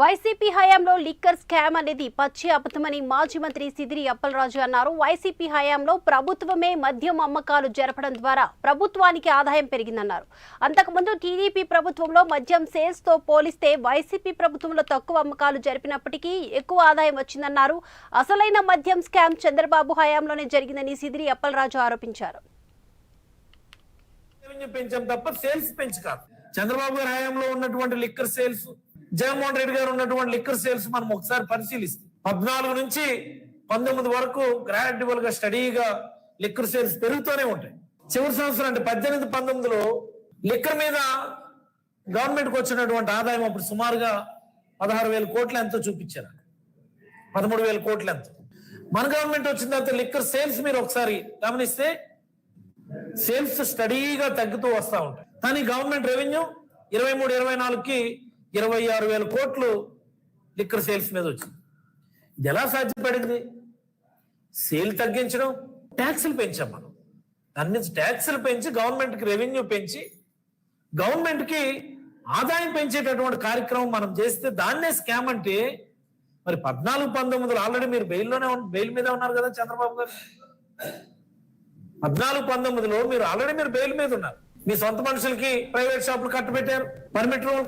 YCP హయాంలో liquor scam అనేది పచ్చి అబద్ధమని మాజీ మంత్రి సిదిరి అప్పలరాజు అన్నారు. వైసీపీ హయాంలో ప్రభుత్వమే మద్యం అమ్మకాలు జరపడం ద్వారా ప్రభుత్వానికి ఆదాయం పెరిగిందన్నారు. అంతకుముందు టీడీపీ ప్రభుత్వంలో మద్యం సేల్స్తో పోలిస్తే వైసీపీ ప్రభుత్వంలో తక్కువ అమ్మకాలు జరిపినప్పటికీ ఎక్కువ ఆదాయం వచ్చిందన్నారు. అసలైన మద్యం స్కామ్ చంద్రబాబు హయాంలోనే జరిగిందని సిదిరి అప్పలరాజు ఆరోపించారు. పెంచాం తప్ప సేల్స్ కాదు. చంద్రబాబు గారి హయాంలో ఉన్నటువంటి లిక్కర్ సేల్స్ జగన్మోహన్ రెడ్డి గారు ఉన్నటువంటి లిక్కర్ సేల్స్ మనం ఒకసారి పరిశీలిస్తే పద్నాలుగు నుంచి పంతొమ్మిది వరకు గ్రాడ్యువల్గా స్టడీగా లిక్కర్ సేల్స్ పెరుగుతూనే ఉంటాయి. చివరి సంవత్సరం అంటే పద్దెనిమిది పంతొమ్మిదిలో లిక్కర్ మీద గవర్నమెంట్కు వచ్చినటువంటి ఆదాయం అప్పుడు సుమారుగా పదహారు వేల కోట్లు ఎంతో చూపించారు. పదమూడు వేల కోట్లు ఎంతో. మన గవర్నమెంట్ వచ్చిన తర్వాత లిక్కర్ సేల్స్ మీరు ఒకసారి గమనిస్తే సేల్స్ స్టడీగా తగ్గుతూ వస్తూ ఉంటాయి. కానీ గవర్నమెంట్ రెవెన్యూ ఇరవై మూడు ఇరవై నాలుగుకి ఇరవై ఆరు వేల కోట్లు లిక్కర్ సేల్స్ మీద వచ్చింది. ఇది ఎలా సాధ్యపడింది? సేల్ తగ్గించడం ట్యాక్సులు పెంచాం మనం. దాని నుంచి ట్యాక్సులు పెంచి గవర్నమెంట్కి రెవెన్యూ పెంచి గవర్నమెంట్కి ఆదాయం పెంచేటటువంటి కార్యక్రమం మనం చేస్తే దాన్నే స్కామ్ అంటే మరి పద్నాలుగు పంతొమ్మిదిలో ఆల్రెడీ మీరు బెయిల్లోనే బెయిల్ మీద ఉన్నారు కదా చంద్రబాబు గారు? పద్నాలుగు పంతొమ్మిదిలో మీరు ఆల్రెడీ మీరు బెయిల్ మీద ఉన్నారు. మీ సొంత మనుషులకి ప్రైవేట్ షాపులు కట్టబెట్టారు పర్మిట్ రూల్